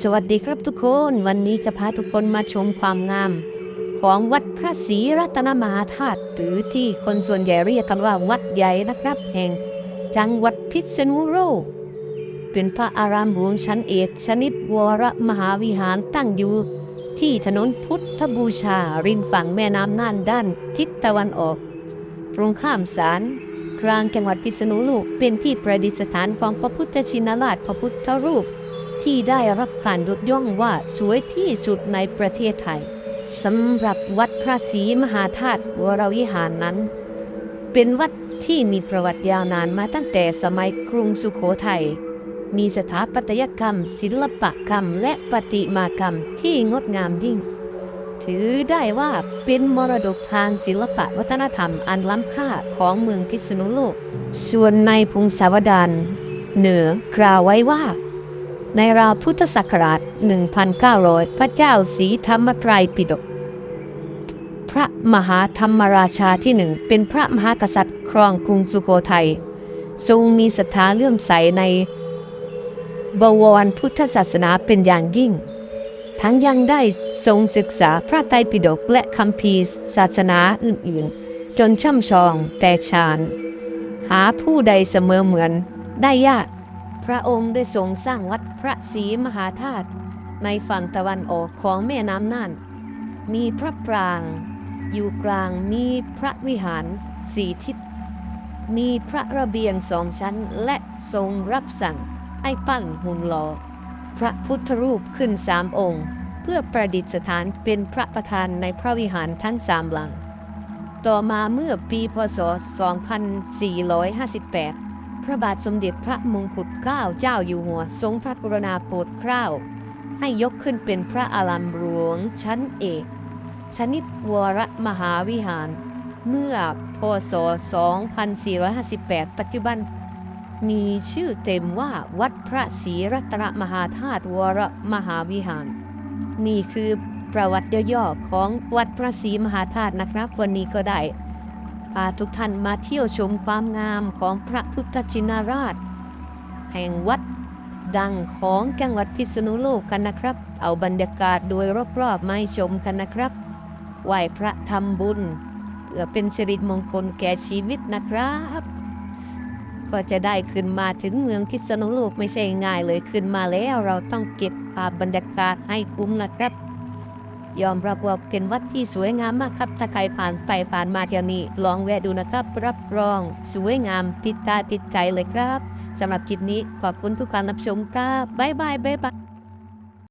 สวัสดีครับทุกคนวันนี้จะพาทุกคนมาชมความงาม ของวัดพระศรีรัตนมหาธาตุหรือที่คนส่วนใหญ่เรียกกันว่าวัดใหญ่นะครับ แห่งจังหวัดพิษณุโลกเป็นพระอารามหลวงชั้นเอกชนิดวรมหาวิหารตั้งอยู่ที่ถนนพุทธบูชาริมฝั่งแม่น้ำน่านด้านทิศตะวันออกตรงข้ามศาลกลางจังหวัดพิษณุโลกเป็นที่ประดิษฐานของพระพุทธชินราชพระพุทธรูป ที่ได้รับการยกย่องว่าสวยที่สุดในประเทศไทยสำหรับวัดพระศรีมหาธาตุวรวิหารนั้น เป็นวัดที่มีประวัติยาวนานมาตั้งแต่สมัยกรุงสุโขทัยมีสถาปัตยกรรม ศิลปกรรม และประติมากรรมที่งดงามยิ่ง ถือได้ว่าเป็นมรดกทางศิลปะวัฒนธรรมอันล้ำค่าของเมืองพิษณุโลก ส่วนในพงศาวดารเหนือกล่าวไว้ว่า ในราวพุทธศักราช 1,900 พระเจ้าศรีธรรมไตรปิฎกพระมหาธรรมราชาที่หนึ่งเป็นพระมหากษัตริย์ครองกรุงสุโขทัยทรงมีศรัทธาเลื่อมใสในบวรพุทธศาสนาเป็นอย่างยิ่ง ทั้งยังได้ทรงศึกษาพระไตรปิฎกและคัมภีร์ศาสนาอื่นๆ จนช่ำชองแตกฉานหาผู้ใดเสมอเหมือนได้ยาก พระองค์ได้ทรงสร้างวัดพระศรีมหาธาตุในฝั่งตะวันออกของแม่น้ำน่าน มีพระปราง อยู่กลางมีพระวิหารสี่ทิศ มีพระระเบียงสองชั้นและทรงรับสั่งให้ปั้นหุ่นหลอพระพุทธรูปขึ้นสามองค์ เพื่อประดิษฐานเป็นพระประธานในพระวิหารทั้งสามหลัง ต่อมาเมื่อปีพศ 2458 พระบาทสมเด็จพระมงกุฎเกล้าเจ้าอยู่หัว ทรงพระกรุณาโปรดเกล้า ให้ยกขึ้นเป็นพระอารามหลวงชั้นเอก ชนิดวรมหาวิหาร เมื่อพศ 2458 ปัจจุบัน มีชื่อเต็มว่าวัดพระศรีรัตนมหาธาตุวรมหาวิหาร นี่คือประวัติย่อๆของวัดพระศรีมหาธาตุนะครับ วันนี้ก็ได้ พาทุกท่านมาเที่ยวชมความงามของพระพุทธชินราช แห่งวัดดังของจังหวัดพิษณุโลกกันนะครับ เอาบรรยากาศโดยรอบๆมาชมกันนะครับไหว้พระทำบุญเพื่อเป็นสิริมงคลแก่ชีวิตนะครับ ก็จะได้ขึ้นมาถึงเมืองพิษณุโลกไม่ใช่ง่ายเลยขึ้นมาแล้วเราต้องเก็บภาพบรรยากาศให้คุ้มนะครับ ยอมรับว่าเป็นวัดที่สวยงามมากครับ ถ้าใครผ่านไปผ่านมาแถวนี้ ลองแวะดูนะครับ รับรอง สวยงามติดตาติดใจเลยครับสำหรับคลิปนี้ขอบคุณทุกการรับชมครับบ๊ายบายบ๊ายบาย